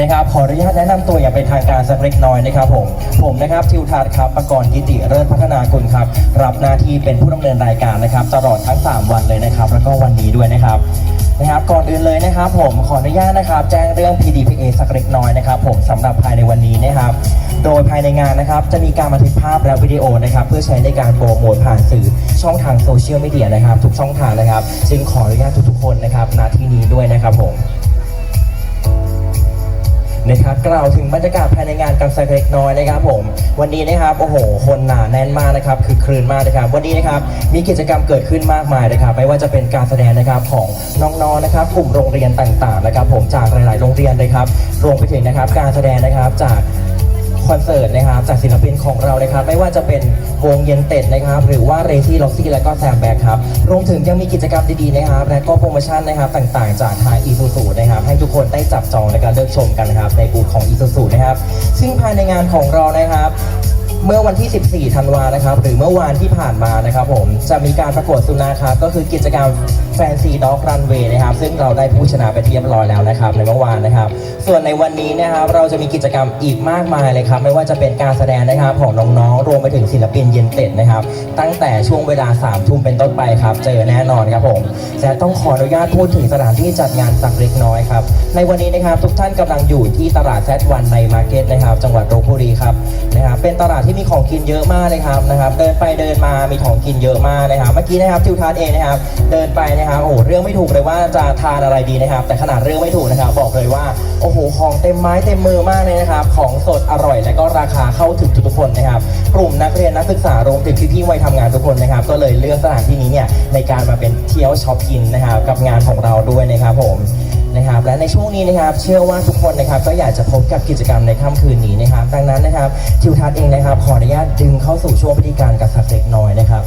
นะครับขออนุญาตแนะนำตัวอย่างเป็นทางการสักเล็กน้อยนะครับผมผมนะครับทิวทัศน์ครับประกรณ์กิติเลิศพัฒนากุลครับรับหน้าที่เป็นผู้ดำเนินรายการนะครับ ตลอดทั้ง 3 วันเลยนะครับ แล้วก็วันนี้ด้วยนะครับนะครับก่อนอื่นเลยนะครับ ผมขออนุญาตนะครับ แจ้งเรื่อง PDPA สักเล็กน้อยนะครับ ผมสำหรับภายในวันนี้นะครับ โดยภายในงานนะครับ จะมีการบันทึกภาพและวิดีโอนะครับ เพื่อใช้ในการโปรโมทผ่านสื่อช่องทางโซเชียลมีเดียนะครับทุกช่องทางนะครับ จึงขออนุญาตทุกๆคนนะครับณที่นี้ด้วยนะครับผม นะครับกล่าวถึงบรรยากาศภายในงานกันสักเล็กน้อยนะครับผม วันนี้นะครับโอ้โห คนหนาแน่นมากนะครับคือคลืนมากนะครับ วันนี้นะครับมีกิจกรรมเกิดขึ้นมากมายนะครับ ไม่ว่าจะเป็นการแสดงนะครับของน้องๆนะครับ กลุ่มโรงเรียนต่างๆนะครับ ผมจากหลาย ๆ โรงเรียนนะครับรวมไปถึงนะครับการแสดงนะครับจาก คอนเสิร์ตนะครับจากศิลปินของเรานะครับ ไม่ว่าจะเป็นวงเย็นเต็ดนะครับ หรือว่าเรซี่ล็อกซี่และก็แซมแบ็คครับ รวมถึงยังมีกิจกรรมดีๆนะครับ และก็โปรโมชั่นนะครับต่างๆ จากทางอีซูซูนะครับ ให้ทุกคนได้จับจองในการเลือกชมกันนะครับในบูธของอีซูซูนะครับ ซึ่งภายในงานของเรานะครับ เมื่อวันที่ 14 ธันวานะครับ หรือเมื่อวานที่ผ่านมานะครับผม จะมีการประกวดสุนัขครับ ก็คือกิจกรรมแฟนซีด็อกรันเวย์นะครับ ซึ่งเราได้ผู้ชนะไปเรียบร้อยแล้วนะครับ ในเมื่อวานนะครับ ส่วนในวันนี้นะครับ เราจะมีกิจกรรมอีกมากมายเลยครับ ไม่ว่าจะเป็นการแสดงนะครับของน้องๆ รวมไปถึงศิลปินเย็นเต็ดนะครับ ตั้งแต่ช่วงเวลา 3 ทุ่มเป็นต้นไปครับ เจอแน่นอนครับผมแต่ต้องขออนุญาตพูดถึงสถานที่จัดงานสักเล็กน้อยครับ ในวันนี้นะครับทุกท่านกำลังอยู่ที่ตลาดแซดวันในมาร์เก็ตนะครับ จังหวัดลบบุรีครับนะครับ เป็นตลาดที่มีของกินเยอะมากเลยครับนะครับ เดินไปเดินมามีของกินเยอะมากนะครับ เมื่อกี้นะครับทิวทัศน์เองนะครับ เดินไปนะครับโอ้เรื่องไม่ถูกเลยว่าจะทานอะไรดีนะครับ แต่ขนาดเรื่องไม่ถูกนะครับ บอกเลยว่าโอ้โหของเต็มไม้เต็มมือมากเลยนะครับ ของสดอร่อยและก็ราคาเข้าถึงทุกๆคนนะครับ กลุ่มนักเรียนนักศึกษารวมถึงพี่ๆวัยทำงานทุกคนนะครับ ก็เลยเลือกสถานที่นี้เนี่ยในการมาเป็นเที่ยวช็อปกินนะครับกับงานของเราด้วยนะครับผม นะครับ และในช่วงนี้นะครับ เชื่อว่าทุกคนนะครับก็อยากจะพบกับกิจกรรมในค่ำคืนนี้นะครับ ดังนั้นนะครับทิวทัศน์เองนะครับ ขออนุญาตดึงเข้าสู่ช่วงพิธีการกับสักเล็กน้อยนะครับ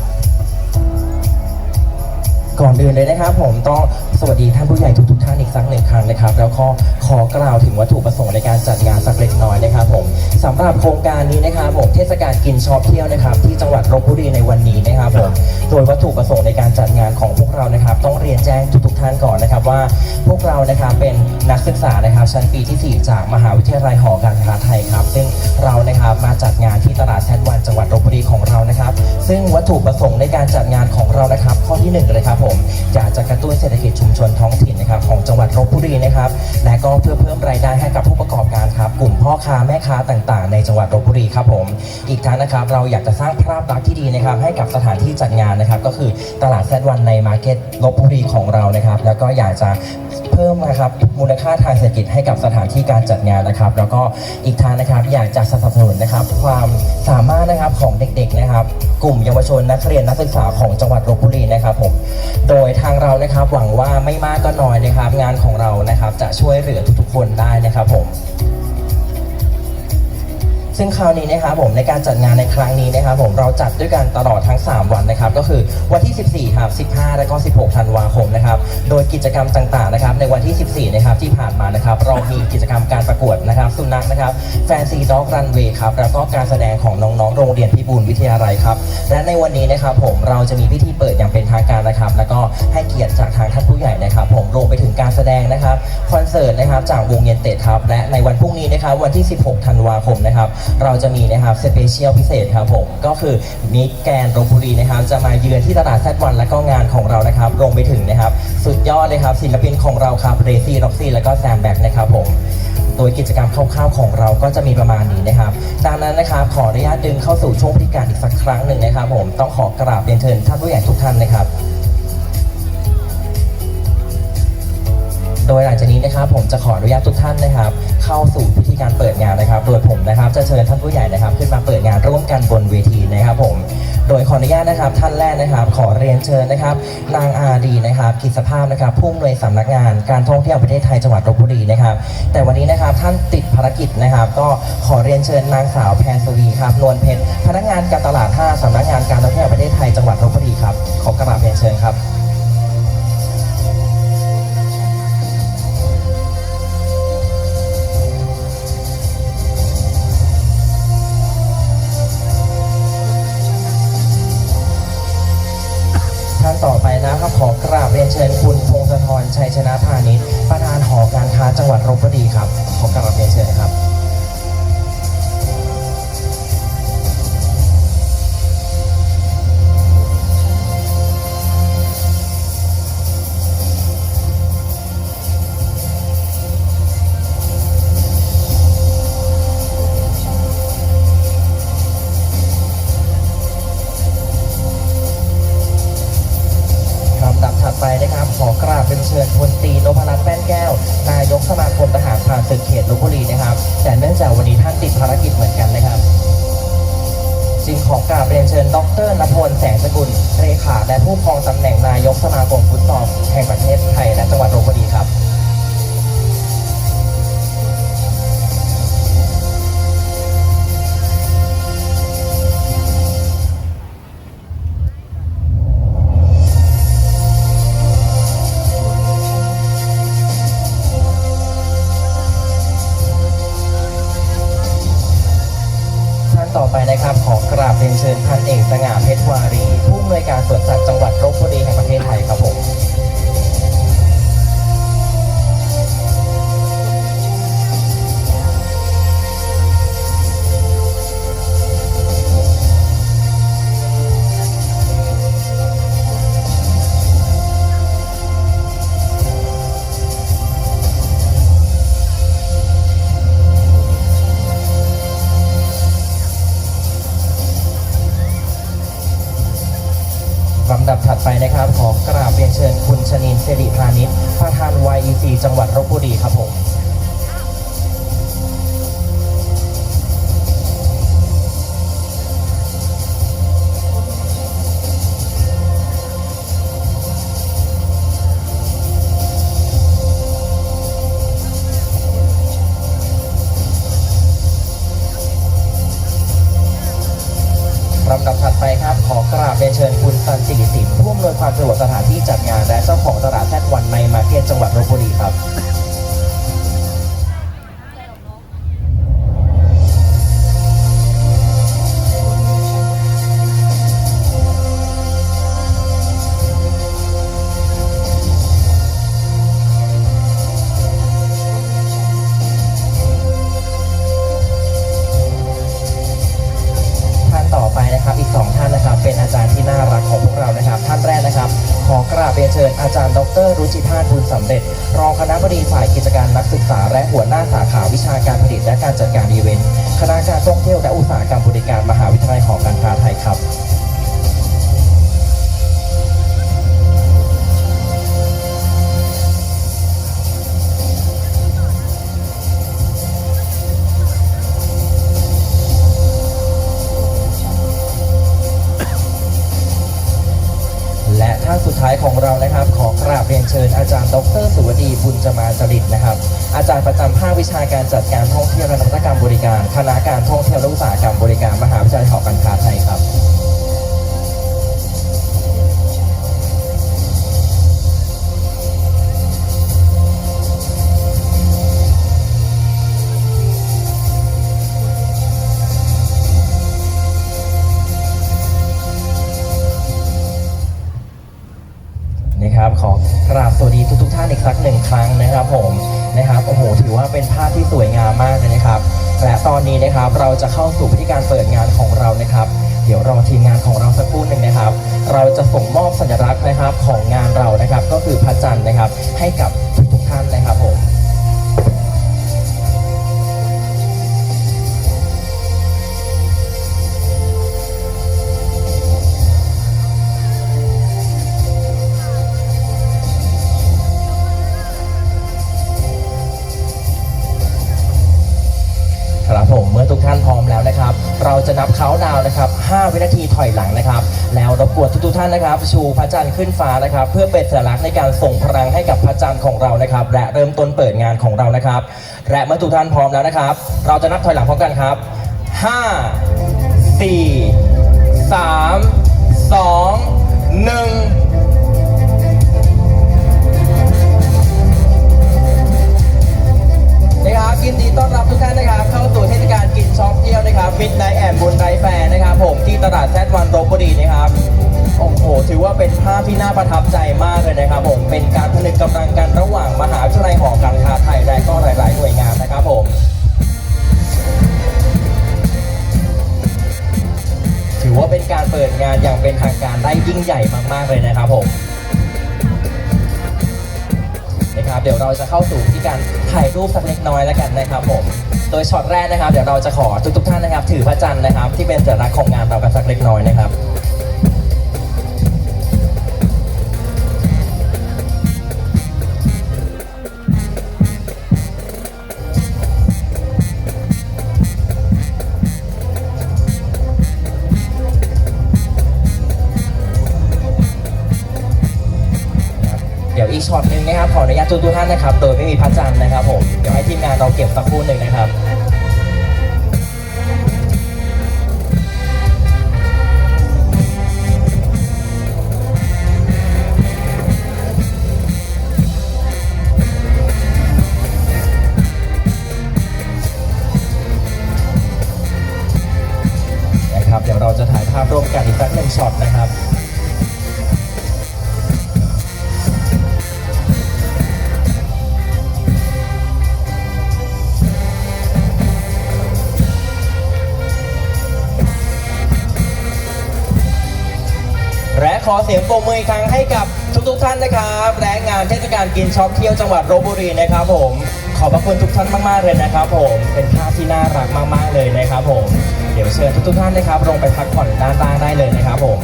ก่อนอื่นเลยนะครับ ผมต้องสวัสดีท่านผู้ใหญ่ทุกๆท่านอีกสักหนึ่งครั้งนะครับ แล้วก็ขอกล่าวถึงวัตถุประสงค์ในการจัดงานสักเล็กน้อยนะครับ ผมสำหรับโครงการนี้นะครับผมเทศกาลกินชอปเที่ยวนะครับ ที่จังหวัดลบบุรีในวันนี้นะครับผมโดยวัตถุประสงค์ในการจัดงานของพวกเรานะครับ ต้องเรียนแจ้งทุกๆท่านก่อนนะครับว่า พวกเรานะครับเป็นนักศึกษานะครับ ชั้นปีที่ 4 จากมหาวิทยาลัยหอการค้าไทยครับ ซึ่งเรานะครับมาจัดงานที่ตลาดแซดวันจังหวัดลบบุรีของเรานะครับ ซึ่งวัตถุประสงค์ในการจัดงานของเรานะครับ ข้อที่หนึ่งเลยครับผมอยากจะกระตุ้นเศรษฐกิจชุมชนท้องถิ่นนะครับของจังหวัดลบบุรีนะครับ และก็เพื่อเพิ่มรายได้ให้กับผู้ประกอบการครับ กลุ่มพ่อค้าแม่ค้าต่างๆ ในจังหวัดลบบุรีครับผม อีกทั้งนะครับเราอยากจะสร้างภาพลักษณ์ที่ดีนะครับ ให้กับสถานที่จัดงานนะครับ ก็คือตลาดแซดวันในมาร์เก็ตลบบุรีของเรานะครับ แล้วก็อยากจะเพิ่มนะครับมูลค่าทางเศรษฐกิจให้กับสถานที่การจัดงานนะครับ แล้วก็อีกทางนะครับอยากจะสนับสนุนนะครับ ความสามารถนะครับของเด็กๆนะครับ กลุ่มเยาวชนนักเรียนนักศึกษาของจังหวัดลบบุรีนะครับผมโดยทางเรานะครับหวังว่าไม่มากก็น้อยนะครับ งานของเรานะครับจะช่วยเหลือทุกๆคนได้นะครับผม ซึ่งคราวนี้นะครับผมในการจัดงานในครั้งนี้นะครับ ผมเราจัดด้วยกันตลอดทั้ง 3 วันนะครับ ก็คือวันที่ 14ครับ15 และก็ 16 ธันวาคมนะครับ โดยกิจกรรมต่างๆนะครับ ในวันที่ 14 นะครับที่ผ่านมานะครับ เรามี นะครับแฟนซีด็อกรันเวย์ครับแล้วก็การแสดงของน้องๆ โรงเรียนพิบูลวิทยาลัยครับ และในวันนี้นะครับผมเราจะมีพิธีเปิดอย่างเป็นทางการนะครับ แล้วก็ให้เกียรติจากทางท่านผู้ใหญ่นะครับ ผมรวมไปถึงการแสดงนะครับคอนเสิร์ตนะครับจากวงเย็นเตดครับ และในวันพรุ่งนี้นะครับวันที่ 16 ธันวาคมนะครับ เราจะมีนะครับสเปเชียลพิเศษครับผมก็คือมิกแกนลบบุรีนะครับ จะมาเยือนที่ตลาดแซดวันและก็งานของเรานะครับรวมไปถึงนะครับ สุดยอดเลยครับศิลปินของเราครับเรซี่ล็อกซี่และก็แซมแบ็กนะครับผม โดยกิจกรรมคร่าวๆของเราก็จะมีประมาณนี้นะครับดังนั้นนะครับขออนุญาตดึงเข้าสู่ช่วงพิธีการอีกสักครั้งหนึ่งนะครับ ผมต้องขอกราบเรียนเชิญท่านผู้ใหญ่ทุกท่านนะครับ โดยหลังจากนี้นะครับผมจะขออนุญาตทุกท่านนะครับ เข้าสู่พิธีการเปิดงานนะครับ โดยผมนะครับ จะเชิญท่านผู้ใหญ่ ออนุญาตนะครับท่านแรกนะครับ ขอเรียนเชิญนะครับ นางอาดีนะครับกิจสภาพนะครับผู้อำนวยสำนักงานการท่องเที่ยวประเทศไทยจังหวัดลบบุรีนะครับ แต่วันนี้นะครับท่านติดภารกิจนะครับ ก็ขอเรียนเชิญนางสาวแพรสวีครับนวลเพชรพนักงานการตลาด5สำนักงานการท่องเที่ยวประเทศไทยจังหวัดลบบุรีครับขอกราบเรียนเชิญครับ ชิญคุณพงศธรชัยชนะพาณิชย์ประธานหอการค้าค้าจังหวัดลบบุรีครับขอกราบเรียนเชิญ อกราบเป็นเชิญพลตีนพรัตน์แป้นแก้ว นายกสมาคมทหารผ่านศึกเขตลบบุรีนะครับ แต่เนื่องจากวันนี้ท่านติดภารกิจเหมือนกันนะครับจึงขอกราบเรียนเชิญ ดรนพลแสงสกุลเลขาและผู้ครองตำแหน่งนายกสมาคมฟุตซอลแห่งประเทศไทยและจังหวัดลบบุรีครับ ลำดับถัดไปนะครับ ขอกราบเรียนเชิญคุณชนินเสรีพานิชประธาน YEC จังหวัดลบบุรีครับผม เชิญคุณสันติสินผู้อำนวยความสะดวกสถานที่จัดงานและเจ้าของตลาดแซ จิภาสบุญสำเร็จ รองคณะบดีฝ่ายกิจการนักศึกษา และหัวหน้าสาขาวิชาการผลิตและการจัดการอีเวนต์คณะการท่องเที่ยวและอุตสาหกรรมบริการมหาวิทยาลัยหอการค้าไทยครับ สุดท้ายของเรานะครับ ขอกราบเรียนเชิญอาจารย์ ดร สุวดีบุญจมาจริตนะครับ อาจารย์ประจำภาควิชาการจัดการท่องเที่ยวและนวัตกรรมบริการ คณะการท่องเที่ยวและอุตสาหกรรมบริการมหาวิทยาลัยหอการค้าไทยครับนะครับ สวัสดีทุกทุกท่านอีกสักหนึ่งครั้งนะครับผมนะครับโอ้โหถือว่าเป็นภาพที่สวยงามมากเลยนะครับ และตอนนี้นะครับเราจะเข้าสู่พิธีการเปิดงานของเรานะครับ เดี๋ยวรอทีมงานของเราสักครู่หนึ่งนะครับ เราจะส่งมอบสัญลักษณ์นะครับของงานเรานะครับ ก็คือพระจันทร์นะครับ ให้กับทุกทุกท่านนะครับผม จะนับเขาดาวน์นะครับ 5 วินาทีถอยหลังนะครับ แล้วรบกวนทุกๆท่านนะครับ ชูพระจันทร์ขึ้นฟ้านะครับ เพื่อเป็นสัญลักษณ์ในการส่งพลังให้กับพระจันทร์ของเรานะครับ และเริ่มต้นเปิดงานของเรานะครับ และเมื่อทุกท่านพร้อมแล้วนะครับ เราจะนับถอยหลังพร้อมกันครับ 5 4 3 2 1 เป็นการเปิดงานอย่างเป็นทางการได้ยิ่งใหญ่มากๆเลยนะครับผมนะครับเดี๋ยวเราจะเข้าสู่ที่การถ่ายรูปสักเล็กน้อยแล้วกันนะครับผม โดยช็อตแรกนะครับ เดี๋ยวเราจะขอทุกๆท่านนะครับ ถือพระจันทร์นะครับ ที่เป็นสัญลักษณ์ของงานเรากันสักเล็กน้อยนะครับนะครับ เดี๋ยวอีกช็อตหนึ่งนะครับขออนุญาตทุกๆท่านนะครับ โดยไม่มีพระจันทร์นะครับผม เดี๋ยวให้ทีมงานเราเก็บสักครู่หนึ่งนะครับ อเสียงปรบมืออีกครั้งให้กับทุกๆท่านนะครับและงานเทศกาลกินช็อปเที่ยวจังหวัดลบบุรีนะครับผม ขอบพระคุณทุกท่านมากๆเลยนะครับ ผมเป็นภาพที่น่ารักมากๆเลยนะครับ ผม เดี๋ยวเชิญทุกๆท่านนะครับ ลงไปพักผ่อนด้านล่างได้เลยนะครับ ผม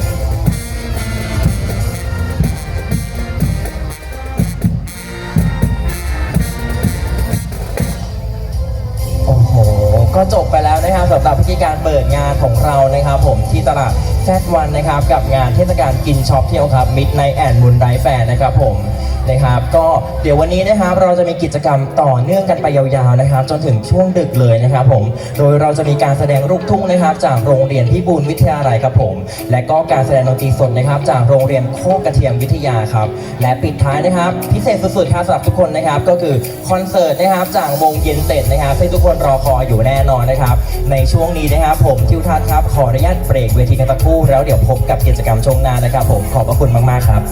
โอ้โหก็จบไป สำหรับพิธีการเปิดงานของเรานะครับ ผมที่ตลาดแซดวันนะครับ กับงานเทศกาลกินช็อปเที่ยวครับมิดไนแอนมุนไรแฟนนะครับผม นะครับ ก็เดี๋ยววันนี้นะครับเราจะมีกิจกรรมต่อเนื่องกันไปยาวๆนะครับ จนถึงช่วงดึกเลยนะครับผมโดยเราจะมีการแสดงลูกทุ่งนะครับ จากโรงเรียนพิบูลวิทยาลัยครับผม และก็การแสดงดนตรีสดนะครับ จากโรงเรียนโคกกระเทียมวิทยาครับและปิดท้ายนะครับ พิเศษสุดๆครับสำหรับทุกคนนะครับ ก็คือคอนเสิร์ตนะครับจากวงเย็นเต็ดนะครับซึ่งทุกคนรอคอยอยู่แน่นอนนะครับในช่วงนี้นะครับ ผมทิวทัศน์ครับขออนุญาตเบรกเวทีกันสักครู่แล้วเดี๋ยวพบกับกิจกรรมช่วงหน้านะครับ ผมขอบพระคุณมากๆครับ